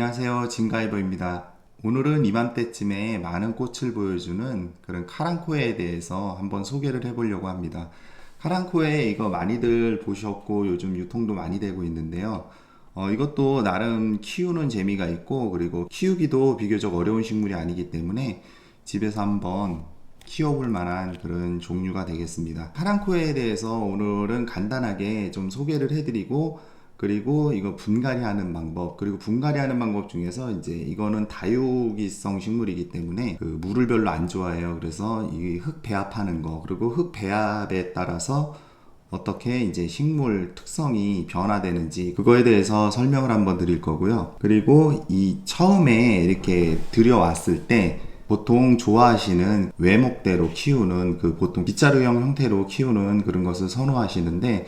안녕하세요. 진가이버입니다. 오늘은 이맘때쯤에 많은 꽃을 보여주는 그런 카랑코에에 대해서 한번 소개를 해보려고 합니다. 카랑코에 이거 많이들 보셨고 요즘 유통도 많이 되고 있는데요. 어, 이것도 나름 키우는 재미가 있고 그리고 키우기도 비교적 어려운 식물이 아니기 때문에 집에서 한번 키워볼 만한 그런 종류가 되겠습니다. 카랑코에에 대해서 오늘은 간단하게 좀 소개를 해드리고 그리고 이거 분갈이 하는 방법 그리고 분갈이 하는 방법 중에서 이제 이거는 다육이성 식물이기 때문에 그 물을 별로 안 좋아해요. 그래서 이 흙 배합하는 거 그리고 흙 배합에 따라서 어떻게 이제 식물 특성이 변화되는지 그거에 대해서 설명을 한번 드릴 거고요. 그리고 이 처음에 이렇게 들여왔을 때 보통 좋아하시는 외목대로 키우는 그 보통 빗자루형 형태로 키우는 그런 것을 선호하시는데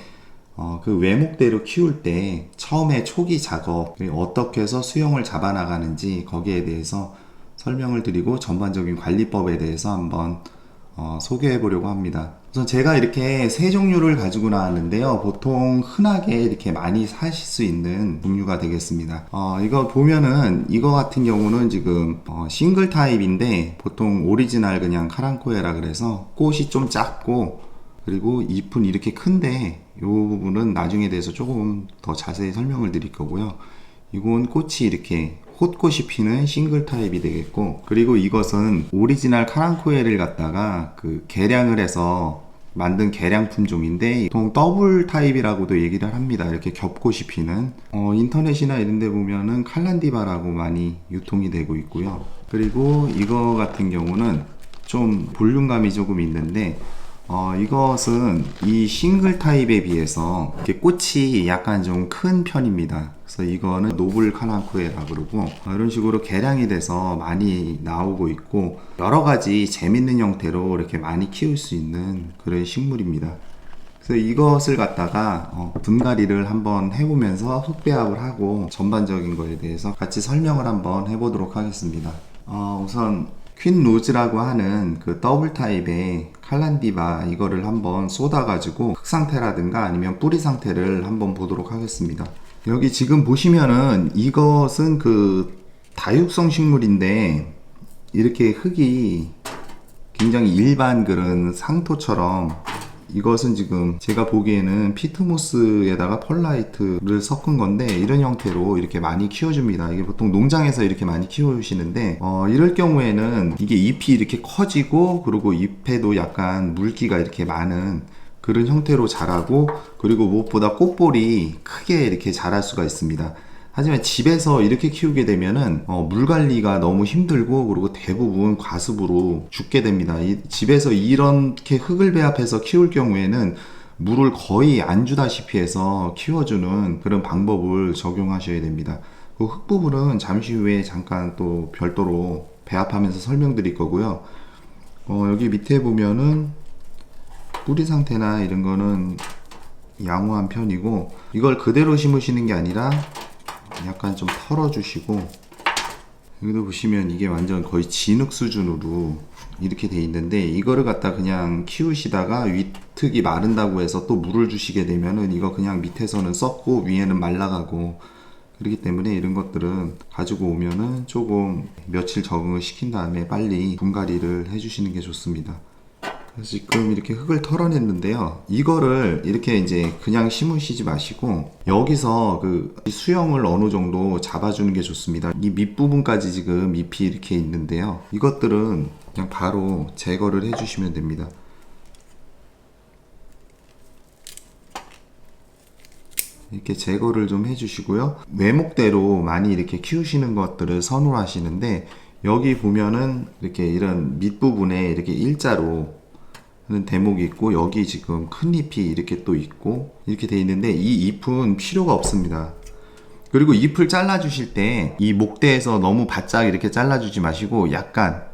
어, 그 외목대로 키울 때 처음에 초기 작업 어떻게 해서 수영을 잡아 나가는지 거기에 대해서 설명을 드리고 전반적인 관리법에 대해서 한번 어, 소개해 보려고 합니다. 우선 제가 이렇게 세 종류를 가지고 나왔는데요. 보통 흔하게 이렇게 많이 사실 수 있는 종류가 되겠습니다. 어, 이거 보면은 이거 같은 경우는 지금 어, 싱글 타입인데 보통 오리지널 그냥 카랑코에라 그래서 꽃이 좀 작고 그리고 잎은 이렇게 큰데 이 부분은 나중에 대해서 조금 더 자세히 설명을 드릴 거고요. 이건 꽃이 이렇게 홑꽃이 피는 싱글 타입이 되겠고 그리고 이것은 오리지널 카랑코에를 갖다가 그 개량을 해서 만든 개량 품종인데 보통 더블 타입이라고도 얘기를 합니다. 이렇게 겹꽃이 피는 어, 인터넷이나 이런 데 보면은 칼란디바라고 많이 유통이 되고 있고요. 그리고 이거 같은 경우는 좀 볼륨감이 조금 있는데 어, 이것은 이 싱글 타입에 비해서 이렇게 꽃이 약간 좀 큰 편입니다. 그래서 이거는 노블 카난코에라 그러고 어, 이런 식으로 개량이 돼서 많이 나오고 있고 여러 가지 재밌는 형태로 이렇게 많이 키울 수 있는 그런 식물입니다. 그래서 이것을 갖다가 어, 분갈이를 한번 해보면서 흙배합을 하고 전반적인 거에 대해서 같이 설명을 한번 해보도록 하겠습니다. 어, 우선 퀸 로즈라고 하는 그 더블 타입의 칼란디바 이거를 한번 쏟아가지고 흙 상태라든가 아니면 뿌리 상태를 한번 보도록 하겠습니다. 여기 지금 보시면은 이것은 그 다육성 식물인데 이렇게 흙이 굉장히 일반 그런 상토처럼 이것은 지금 제가 보기에는 피트모스에다가 펄라이트를 섞은 건데 이런 형태로 이렇게 많이 키워줍니다. 이게 보통 농장에서 이렇게 많이 키우시는데 어, 이럴 경우에는 이게 잎이 이렇게 커지고 그리고 잎에도 약간 물기가 이렇게 많은 그런 형태로 자라고 그리고 무엇보다 꽃볼이 크게 이렇게 자랄 수가 있습니다. 하지만 집에서 이렇게 키우게 되면은 어, 물 관리가 너무 힘들고 그리고 대부분 과습으로 죽게 됩니다. 이, 집에서 이렇게 흙을 배합해서 키울 경우에는 물을 거의 안 주다시피 해서 키워주는 그런 방법을 적용하셔야 됩니다. 그 흙 부분은 잠시 후에 잠깐 또 별도로 배합하면서 설명드릴 거고요. 어, 여기 밑에 보면은 뿌리 상태나 이런 거는 양호한 편이고 이걸 그대로 심으시는 게 아니라 약간 좀 털어주시고 여기도 보시면 이게 완전 거의 진흙 수준으로 이렇게 돼 있는데 이거를 갖다 그냥 키우시다가 위특이 마른다고 해서 또 물을 주시게 되면은 이거 그냥 밑에서는 썩고 위에는 말라가고 그렇기 때문에 이런 것들은 가지고 오면은 조금 며칠 적응을 시킨 다음에 빨리 분갈이를 해주시는 게 좋습니다. 그래서 지금 이렇게 흙을 털어냈는데요. 이거를 이렇게 이제 그냥 심으시지 마시고 여기서 그 수영을 어느 정도 잡아주는 게 좋습니다. 이 밑부분까지 지금 잎이 이렇게 있는데요. 이것들은 그냥 바로 제거를 해주시면 됩니다. 이렇게 제거를 좀 해주시고요. 외목대로 많이 이렇게 키우시는 것들을 선호하시는데 여기 보면은 이렇게 이런 밑부분에 이렇게 일자로 하는 대목이 있고 여기 지금 큰 잎이 이렇게 또 있고 이렇게 돼 있는데 이 잎은 필요가 없습니다. 그리고 잎을 잘라 주실 때 이 목대에서 너무 바짝 이렇게 잘라 주지 마시고 약간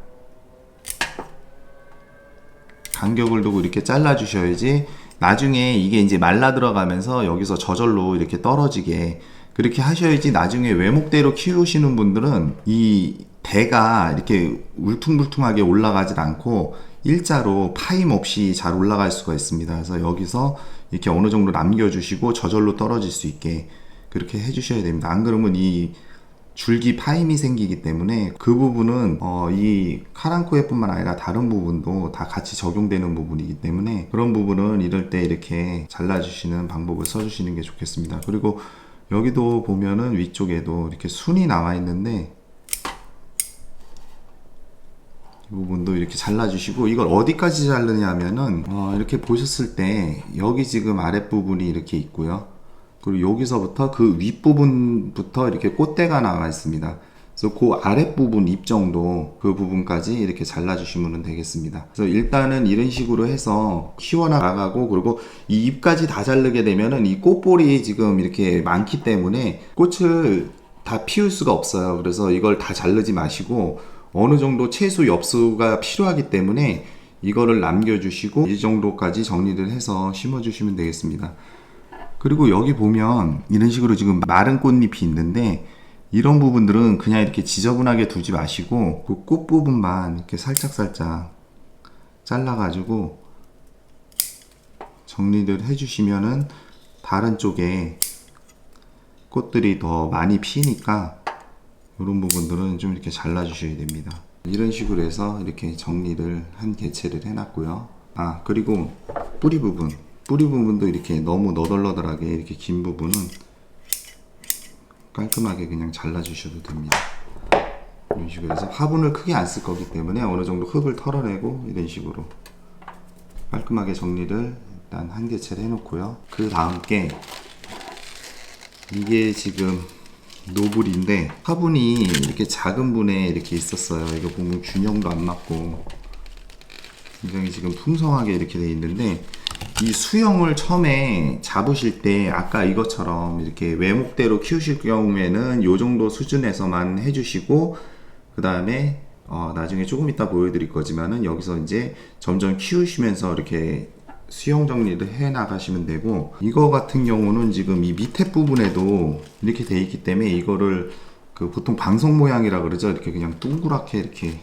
간격을 두고 이렇게 잘라 주셔야지 나중에 이게 이제 말라 들어가면서 여기서 저절로 이렇게 떨어지게 그렇게 하셔야지 나중에 외목대로 키우시는 분들은 이 대가 이렇게 울퉁불퉁하게 올라가질 않고 일자로 파임 없이 잘 올라갈 수가 있습니다. 그래서 여기서 이렇게 어느 정도 남겨주시고 저절로 떨어질 수 있게 그렇게 해주셔야 됩니다. 안 그러면 이 줄기 파임이 생기기 때문에 그 부분은 어, 이 카랑코에뿐만 아니라 다른 부분도 다 같이 적용되는 부분이기 때문에 그런 부분은 이럴 때 이렇게 잘라주시는 방법을 써주시는 게 좋겠습니다. 그리고 여기도 보면은 위쪽에도 이렇게 순이 나와 있는데 이 부분도 이렇게 잘라주시고 이걸 어디까지 자르냐 하면은 어, 이렇게 보셨을 때 여기 지금 아랫부분이 이렇게 있고요. 그리고 여기서부터 그 윗부분부터 이렇게 꽃대가 나와 있습니다. 그래서 그 아랫부분 잎 정도 그 부분까지 이렇게 잘라주시면 되겠습니다. 그래서 일단은 이런 식으로 해서 키워나가고 그리고 이 잎까지 다 자르게 되면은 이 꽃볼이 지금 이렇게 많기 때문에 꽃을 다 피울 수가 없어요. 그래서 이걸 다 자르지 마시고 어느 정도 채수 엽수가 필요하기 때문에 이거를 남겨주시고 이 정도까지 정리를 해서 심어주시면 되겠습니다. 그리고 여기 보면 이런 식으로 지금 마른 꽃잎이 있는데 이런 부분들은 그냥 이렇게 지저분하게 두지 마시고 그 꽃 부분만 이렇게 살짝살짝 잘라가지고 정리를 해주시면은 다른 쪽에 꽃들이 더 많이 피니까 이런 부분들은 좀 이렇게 잘라 주셔야 됩니다. 이런 식으로 해서 이렇게 정리를 한 개체를 해놨고요. 아 그리고 뿌리 부분, 뿌리 부분도 이렇게 너무 너덜너덜하게 이렇게 긴 부분은 깔끔하게 그냥 잘라 주셔도 됩니다. 이런 식으로 해서 화분을 크게 안 쓸 거기 때문에 어느 정도 흙을 털어내고 이런 식으로 깔끔하게 정리를 일단 한 개체를 해놓고요. 그 다음 게 이게 지금 노블인데 화분이 이렇게 작은 분에 이렇게 있었어요. 이거 보면 균형도 안 맞고 굉장히 지금 풍성하게 이렇게 돼 있는데 이 수영을 처음에 잡으실 때 아까 이것처럼 이렇게 외목대로 키우실 경우에는 요 정도 수준에서만 해주시고 그 다음에 어, 나중에 조금 이따 보여드릴 거지만은 여기서 이제 점점 키우시면서 이렇게 수영 정리를 해 나가시면 되고 이거 같은 경우는 지금 이 밑에 부분에도 이렇게 돼 있기 때문에 이거를 그 보통 방석 모양이라 그러죠 이렇게 그냥 둥그랗게 이렇게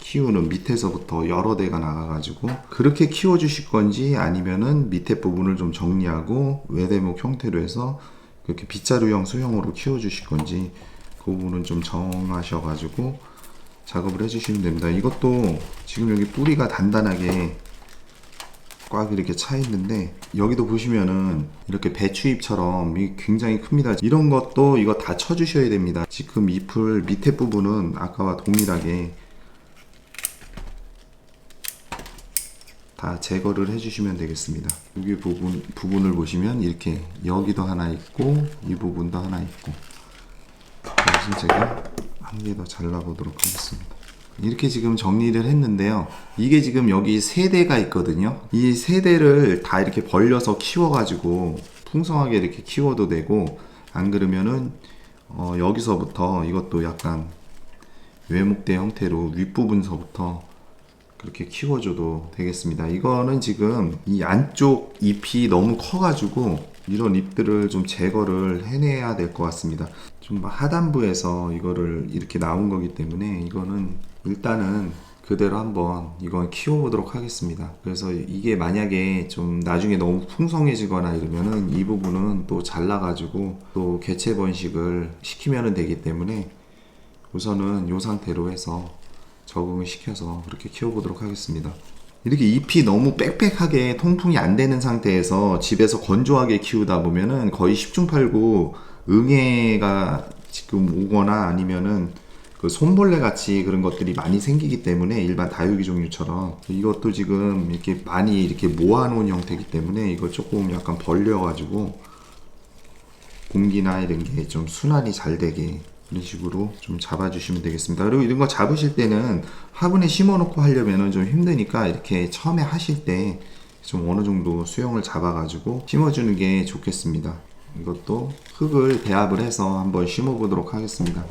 키우는 밑에서부터 여러 대가 나가가지고 그렇게 키워 주실 건지 아니면은 밑에 부분을 좀 정리하고 외대목 형태로 해서 그렇게 빗자루형 수형으로 키워 주실 건지 그 부분은 좀 정하셔가지고 작업을 해주시면 됩니다. 이것도 지금 여기 뿌리가 단단하게 꽉 이렇게 차 있는데 여기도 보시면은 이렇게 배추잎처럼 이 굉장히 큽니다. 이런 것도 이거 다 쳐주셔야 됩니다. 지금 잎을 밑에 부분은 아까와 동일하게 다 제거를 해주시면 되겠습니다. 여기 부분 부분을 보시면 이렇게 여기도 하나 있고 이 부분도 하나 있고 그래서 제가 한 개 더 잘라보도록 하겠습니다. 이렇게 지금 정리를 했는데요. 이게 지금 여기 세 대가 있거든요. 이 세 대를 다 이렇게 벌려서 키워가지고 풍성하게 이렇게 키워도 되고 안 그러면은 어, 여기서부터 이것도 약간 외목대 형태로 윗부분서부터 그렇게 키워줘도 되겠습니다. 이거는 지금 이 안쪽 잎이 너무 커가지고 이런 잎들을 좀 제거를 해내야 될 것 같습니다. 좀 하단부에서 이거를 이렇게 나온 거기 때문에 이거는 일단은 그대로 한번 이건 키워보도록 하겠습니다. 그래서 이게 만약에 좀 나중에 너무 풍성해지거나 이러면은 이 부분은 또 잘라가지고 또 개체 번식을 시키면 되기 때문에 우선은 이 상태로 해서 적응을 시켜서 그렇게 키워보도록 하겠습니다. 이렇게 잎이 너무 빽빽하게 통풍이 안 되는 상태에서 집에서 건조하게 키우다 보면은 거의 10중 8구 응애가 지금 오거나 아니면은 그 손벌레 같이 그런 것들이 많이 생기기 때문에 일반 다육이 종류처럼 이것도 지금 이렇게 많이 이렇게 모아놓은 형태이기 때문에 이거 조금 약간 벌려가지고 공기나 이런 게 좀 순환이 잘 되게 이런 식으로 좀 잡아주시면 되겠습니다. 그리고 이런 거 잡으실 때는 화분에 심어놓고 하려면은 좀 힘드니까 이렇게 처음에 하실 때 좀 어느 정도 수영을 잡아가지고 심어주는 게 좋겠습니다. 이것도 흙을 배합을 해서 한번 심어보도록 하겠습니다.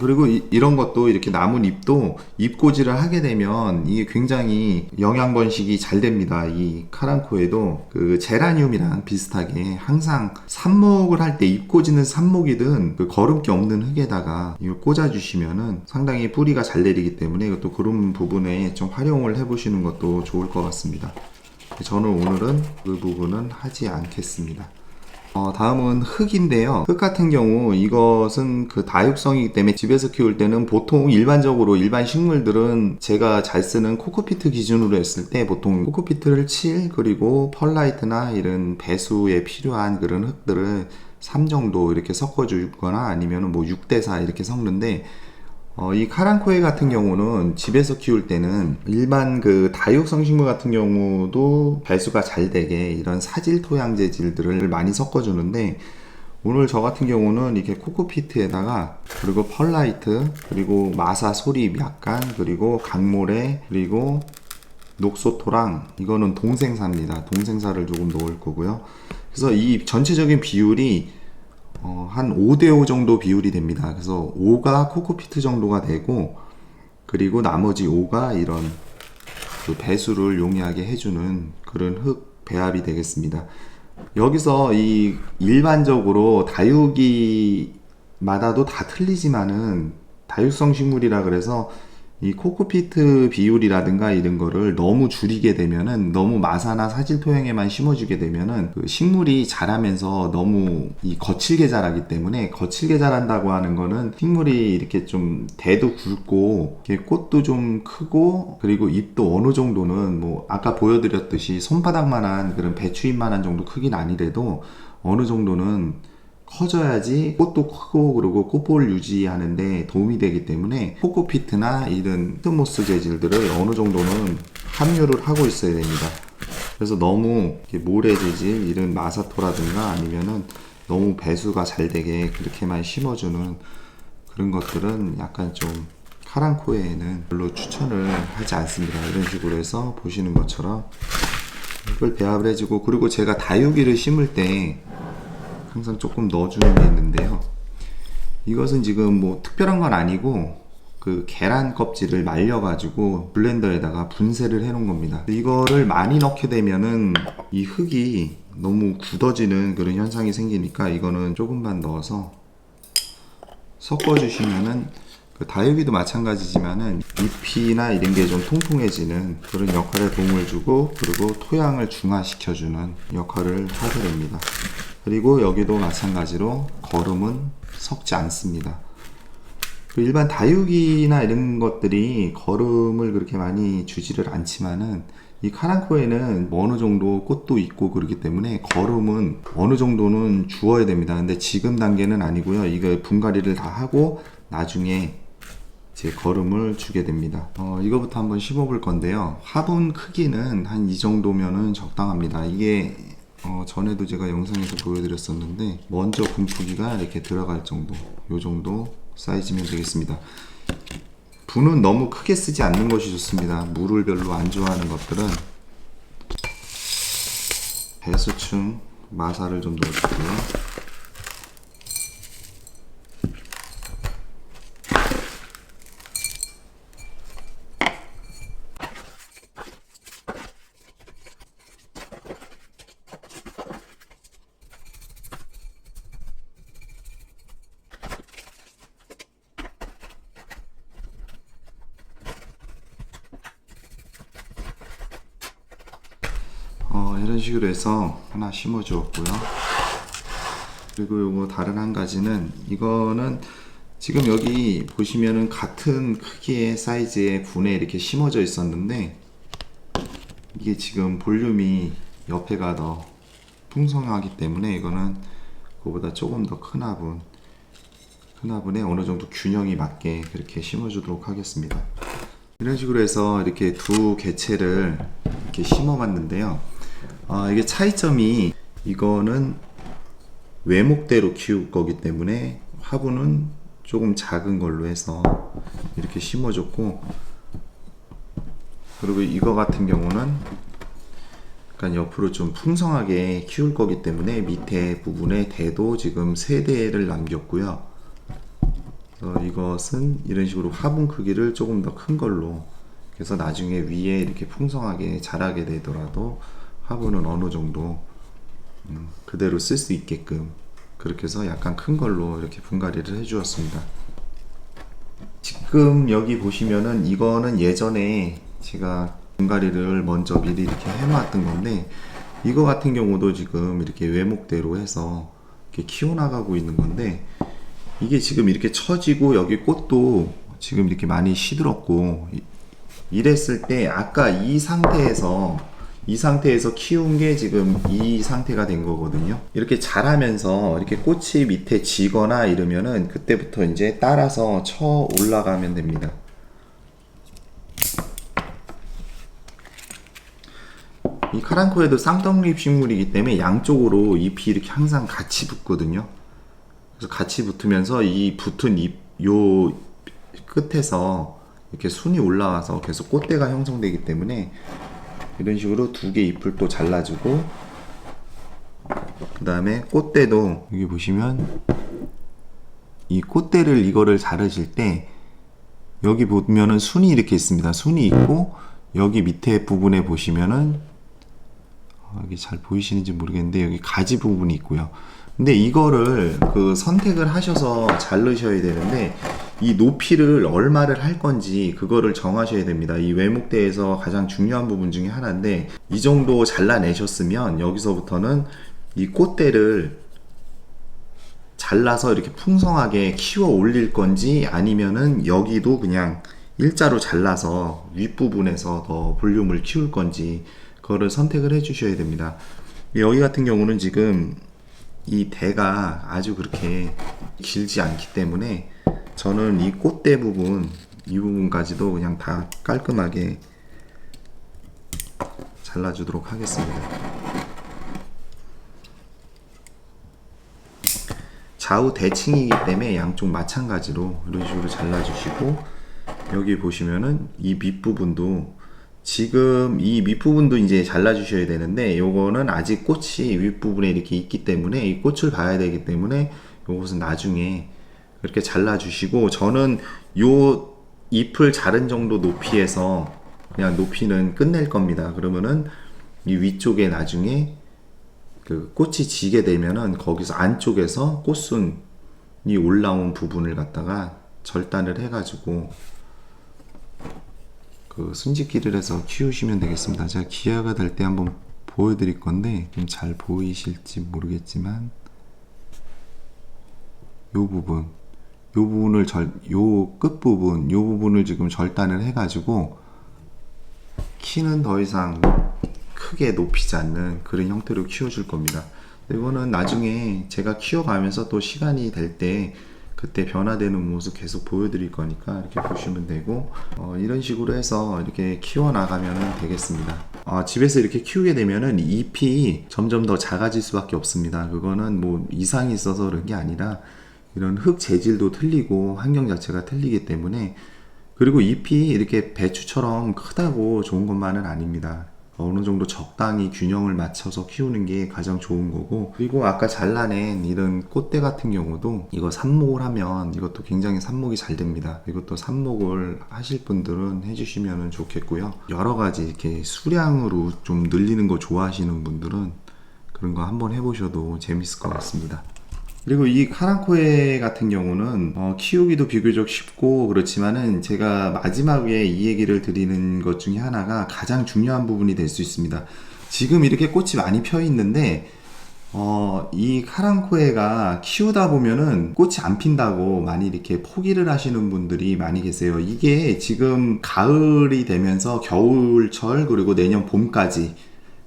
그리고 이, 런 것도 이렇게 남은 잎도 잎꽂이를 하게 되면 이게 굉장히 영양 번식이 잘 됩니다. 이 카랑코에도 그 제라늄이랑 비슷하게 항상 삽목을 할 때 잎꽂이는 삽목이든 그 거름기 없는 흙에다가 이걸 꽂아주시면은 상당히 뿌리가 잘 내리기 때문에 이것도 그런 부분에 좀 활용을 해보시는 것도 좋을 것 같습니다. 저는 오늘은 그 부분은 하지 않겠습니다. 어, 다음은 흙인데요. 흙 같은 경우 이것은 그 다육성이기 때문에 집에서 키울 때는 보통 일반적으로 일반 식물들은 제가 잘 쓰는 코코피트 기준으로 했을 때 보통 코코피트를 7 그리고 펄라이트나 이런 배수에 필요한 그런 흙들을 3 정도 이렇게 섞어주거나 아니면 뭐 6대4 이렇게 섞는데 어, 이 카란코에 같은 경우는 집에서 키울 때는 일반 그 다육 성 식물 같은 경우도 배수가 잘 되게 이런 사질 토양 재질들을 많이 섞어주는데 오늘 저 같은 경우는 이렇게 코코피트에다가 그리고 펄라이트 그리고 마사 소립 약간 그리고 강모래 그리고 녹소토랑 이거는 동생사입니다. 동생사를 조금 넣을 거고요. 그래서 이 전체적인 비율이 어, 한 5대5 정도 비율이 됩니다. 그래서 5가 코코피트 정도가 되고, 그리고 나머지 5가 이런 그 배수를 용이하게 해주는 그런 흙 배합이 되겠습니다. 여기서 이 일반적으로 다육이마다도 다 틀리지만은 다육성 식물이라 그래서 이 코코피트 비율이라든가 이런 거를 너무 줄이게 되면은 너무 마사나 사질 토양에만 심어주게 되면은 그 식물이 자라면서 너무 이 거칠게 자라기 때문에 거칠게 자란다고 하는 거는 식물이 이렇게 좀 대도 굵고 꽃도 좀 크고 그리고 잎도 어느 정도는 뭐 아까 보여드렸듯이 손바닥만한 그런 배추잎만한 정도 크긴 아니래도 어느 정도는 커져야지 꽃도 크고 그리고 꽃볼 유지하는데 도움이 되기 때문에 코코피트나 이런 트모스 재질들을 어느 정도는 함유를 하고 있어야 됩니다. 그래서 너무 모래 재질 이런 마사토라든가 아니면은 너무 배수가 잘 되게 그렇게만 심어주는 그런 것들은 약간 좀 카란코에는 별로 추천을 하지 않습니다. 이런 식으로 해서 보시는 것처럼 이걸 배합을 해주고 그리고 제가 다육이를 심을 때 항상 조금 넣어주는 게 있는데요. 이것은 지금 뭐 특별한 건 아니고 그 계란 껍질을 말려가지고 블렌더에다가 분쇄를 해놓은 겁니다. 이거를 많이 넣게 되면은 이 흙이 너무 굳어지는 그런 현상이 생기니까 이거는 조금만 넣어서 섞어주시면은 그 다육이도 마찬가지지만은 잎이나 이런 게 좀 통통해지는 그런 역할에 도움을 주고 그리고 토양을 중화시켜주는 역할을 하게 됩니다. 그리고 여기도 마찬가지로 거름은 섞지 않습니다. 그 일반 다육이나 이런 것들이 거름을 그렇게 많이 주지를 않지만은 이 카란코에는 뭐 어느 정도 꽃도 있고 그렇기 때문에 거름은 어느 정도는 주어야 됩니다. 근데 지금 단계는 아니고요. 이거 분갈이를 다 하고 나중에 제 거름을 주게 됩니다. 어, 이거부터 한번 심어볼 건데요. 화분 크기는 한 이 정도면은 적당합니다. 이게 어, 전에도 제가 영상에서 보여드렸었는데 먼저 분fu기가 이렇게 들어갈 정도 요 정도 사이즈면 되겠습니다 분은 너무 크게 쓰지 않는 것이 좋습니다 물을 별로 안 좋아하는 것들은 배수층 마사를 좀 넣어주고요 어, 이런 식으로 해서 하나 심어 주었고요. 그리고 요거 다른 한 가지는 이거는 지금 여기 보시면은 같은 크기의 사이즈의 분에 이렇게 심어져 있었는데 이게 지금 볼륨이 옆에가 더 풍성하기 때문에 이거는 그보다 조금 더 큰 화분 큰 화분에 어느 정도 균형이 맞게 그렇게 심어주도록 하겠습니다. 이런 식으로 해서 이렇게 두 개체를 이렇게 심어봤는데요. 아, 이게 차이점이 이거는 외목대로 키울 거기 때문에 화분은 조금 작은 걸로 해서 이렇게 심어줬고 그리고 이거 같은 경우는 약간 옆으로 좀 풍성하게 키울 거기 때문에 밑에 부분에 대도 지금 세 대를 남겼고요. 그래서 이것은 이런 식으로 화분 크기를 조금 더 큰 걸로 그래서 나중에 위에 이렇게 풍성하게 자라게 되더라도 화분은 어느 정도 음, 그대로 쓸 수 있게끔 그렇게 해서 약간 큰 걸로 이렇게 분갈이를 해 주었습니다. 지금 여기 보시면은 이거는 예전에 제가 분갈이를 먼저 미리 이렇게 해 놨던 건데 이거 같은 경우도 지금 이렇게 외목대로 해서 이렇게 키워나가고 있는 건데 이게 지금 이렇게 처지고 여기 꽃도 지금 이렇게 많이 시들었고 이- 이랬을 때 아까 이 상태에서 이 상태에서 키운 게 지금 이 상태가 된 거거든요. 이렇게 자라면서 이렇게 꽃이 밑에 지거나 이러면은 그때부터 이제 따라서 쳐 올라가면 됩니다. 이 카랑코에도 쌍떡잎 식물이기 때문에 양쪽으로 잎이 이렇게 항상 같이 붙거든요. 그래서 같이 붙으면서 이 붙은 잎 요 끝에서 이렇게 순이 올라와서 계속 꽃대가 형성되기 때문에 이런 식으로 두 개 잎을 또 잘라주고 그 다음에 꽃대도 여기 보시면 이 꽃대를 이거를 자르실 때 여기 보면은 순이 이렇게 있습니다. 순이 있고 여기 밑에 부분에 보시면은 어, 여기 잘 보이시는지 모르겠는데 여기 가지 부분이 있고요. 근데 이거를 그 선택을 하셔서 자르셔야 되는데 이 높이를 얼마를 할 건지 그거를 정하셔야 됩니다. 이 외목대에서 가장 중요한 부분 중에 하나인데 이 정도 잘라내셨으면 여기서부터는 이 꽃대를 잘라서 이렇게 풍성하게 키워 올릴 건지 아니면은 여기도 그냥 일자로 잘라서 윗부분에서 더 볼륨을 키울 건지 그거를 선택을 해 주셔야 됩니다. 여기 같은 경우는 지금 이 대가 아주 그렇게 길지 않기 때문에 저는 이 꽃대 부분 이 부분까지도 그냥 다 깔끔하게 잘라주도록 하겠습니다. 좌우 대칭이기 때문에 양쪽 마찬가지로 이런 식으로 잘라주시고 여기 보시면은 이 밑부분도 지금 이 밑부분도 이제 잘라주셔야 되는데 요거는 아직 꽃이 윗부분에 이렇게 있기 때문에 이 꽃을 봐야 되기 때문에 요것은 나중에 이렇게 잘라주시고 저는 요 잎을 자른 정도 높이에서 그냥 높이는 끝낼 겁니다. 그러면은 이 위쪽에 나중에 그 꽃이 지게 되면은 거기서 안쪽에서 꽃순이 올라온 부분을 갖다가 절단을 해가지고 그 순짓기를 해서 키우시면 되겠습니다. 제가 기회가 될 때 한번 보여드릴 건데 좀 잘 보이실지 모르겠지만 요 부분 요 부분을 절, 요 끝부분, 요 부분을 지금 절단을 해가지고 키는 더 이상 크게 높이지 않는 그런 형태로 키워줄 겁니다. 이거는 나중에 제가 키워가면서 또 시간이 될때 그때 변화되는 모습 계속 보여드릴 거니까 이렇게 보시면 되고 어, 이런 식으로 해서 이렇게 키워 나가면 되겠습니다. 어, 집에서 이렇게 키우게 되면은 잎이 점점 더 작아질 수밖에 없습니다. 그거는 뭐 이상이 있어서 그런 게 아니라 이런 흙 재질도 틀리고 환경 자체가 틀리기 때문에 그리고 잎이 이렇게 배추처럼 크다고 좋은 것만은 아닙니다. 어느 정도 적당히 균형을 맞춰서 키우는 게 가장 좋은 거고 그리고 아까 잘라낸 이런 꽃대 같은 경우도 이거 삽목을 하면 이것도 굉장히 삽목이 잘 됩니다. 이것도 삽목을 하실 분들은 해주시면 좋겠고요. 여러 가지 이렇게 수량으로 좀 늘리는 거 좋아하시는 분들은 그런 거 한번 해보셔도 재밌을 것 같습니다. 그리고 이 카랑코에 같은 경우는 어, 키우기도 비교적 쉽고 그렇지만은 제가 마지막에 이 얘기를 드리는 것 중에 하나가 가장 중요한 부분이 될 수 있습니다. 지금 이렇게 꽃이 많이 펴 있는데 어, 이 카랑코에가 키우다 보면은 꽃이 안 핀다고 많이 이렇게 포기를 하시는 분들이 많이 계세요. 이게 지금 가을이 되면서 겨울철 그리고 내년 봄까지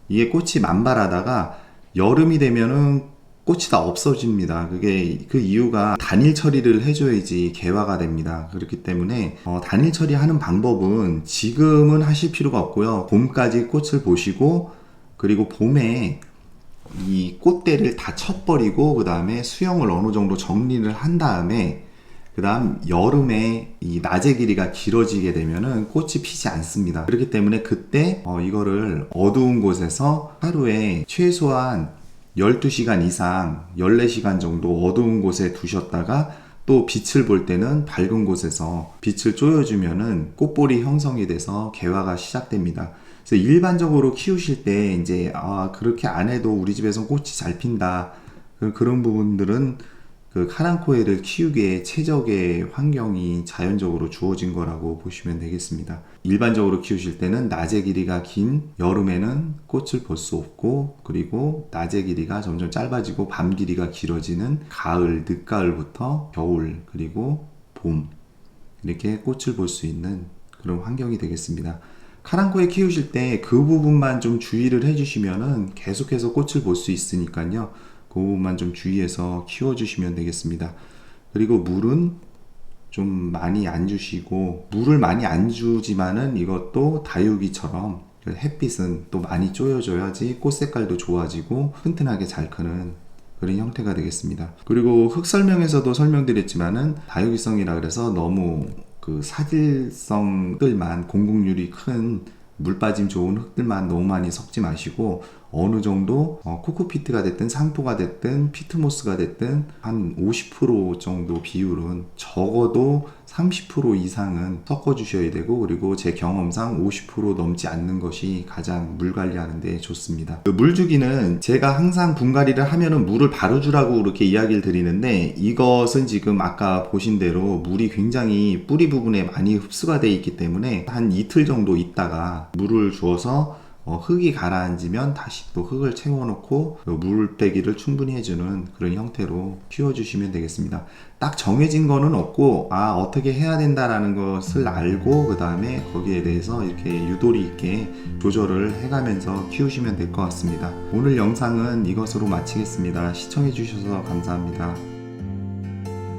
이게 꽃이 만발하다가 여름이 되면은 꽃이 다 없어집니다. 그게 그 이유가 단일 처리를 해줘야지 개화가 됩니다. 그렇기 때문에 어, 단일 처리하는 방법은 지금은 하실 필요가 없고요. 봄까지 꽃을 보시고 그리고 봄에 이 꽃대를 다 쳐버리고 그 다음에 수영을 어느 정도 정리를 한 다음에 그 다음 여름에 이 낮의 길이가 길어지게 되면은 꽃이 피지 않습니다. 그렇기 때문에 그때 어, 이거를 어두운 곳에서 하루에 최소한 12시간 이상 14시간 정도 어두운 곳에 두셨다가 또 빛을 볼 때는 밝은 곳에서 빛을 쪼여주면은 꽃볼이 형성이 돼서 개화가 시작됩니다. 그래서 일반적으로 키우실 때 이제 아 그렇게 안 해도 우리 집에서 꽃이 잘 핀다 그런 부분들은 그 카랑코에를 키우기에 최적의 환경이 자연적으로 주어진 거라고 보시면 되겠습니다. 일반적으로 키우실 때는 낮의 길이가 긴 여름에는 꽃을 볼 수 없고 그리고 낮의 길이가 점점 짧아지고 밤 길이가 길어지는 가을, 늦가을부터 겨울 그리고 봄 이렇게 꽃을 볼 수 있는 그런 환경이 되겠습니다. 카랑코에 키우실 때 그 부분만 좀 주의를 해주시면은 계속해서 꽃을 볼 수 있으니까요. 그 부분만 좀 주의해서 키워주시면 되겠습니다. 그리고 물은 좀 많이 안 주시고 물을 많이 안 주지만은 이것도 다육이처럼 그 햇빛은 또 많이 쪼여줘야지 꽃 색깔도 좋아지고 튼튼하게 잘 크는 그런 형태가 되겠습니다. 그리고 흙 설명에서도 설명드렸지만은 다육이성이라 그래서 너무 그 사질성들만 공국률이 큰 물 빠짐 좋은 흙들만 너무 많이 섞지 마시고 어느 정도 어, 코코피트가 됐든 상토가 됐든 피트모스가 됐든 한 50% 정도 비율은 적어도 30% 이상은 섞어 주셔야 되고 그리고 제 경험상 50% 넘지 않는 것이 가장 물 관리하는데 좋습니다. 그 물 주기는 제가 항상 분갈이를 하면은 물을 바로 주라고 그렇게 이야기를 드리는데 이것은 지금 아까 보신 대로 물이 굉장히 뿌리 부분에 많이 흡수가 되어 있기 때문에 한 이틀 정도 있다가 물을 주어서 어, 흙이 가라앉으면 다시 또 흙을 채워놓고 그물 빼기를 충분히 해주는 그런 형태로 키워주시면 되겠습니다. 딱 정해진 거는 없고 아 어떻게 해야 된다라는 것을 알고 그 다음에 거기에 대해서 이렇게 유도리 있게 조절을 해가면서 키우시면 될 것 같습니다. 오늘 영상은 이것으로 마치겠습니다. 시청해 주셔서 감사합니다.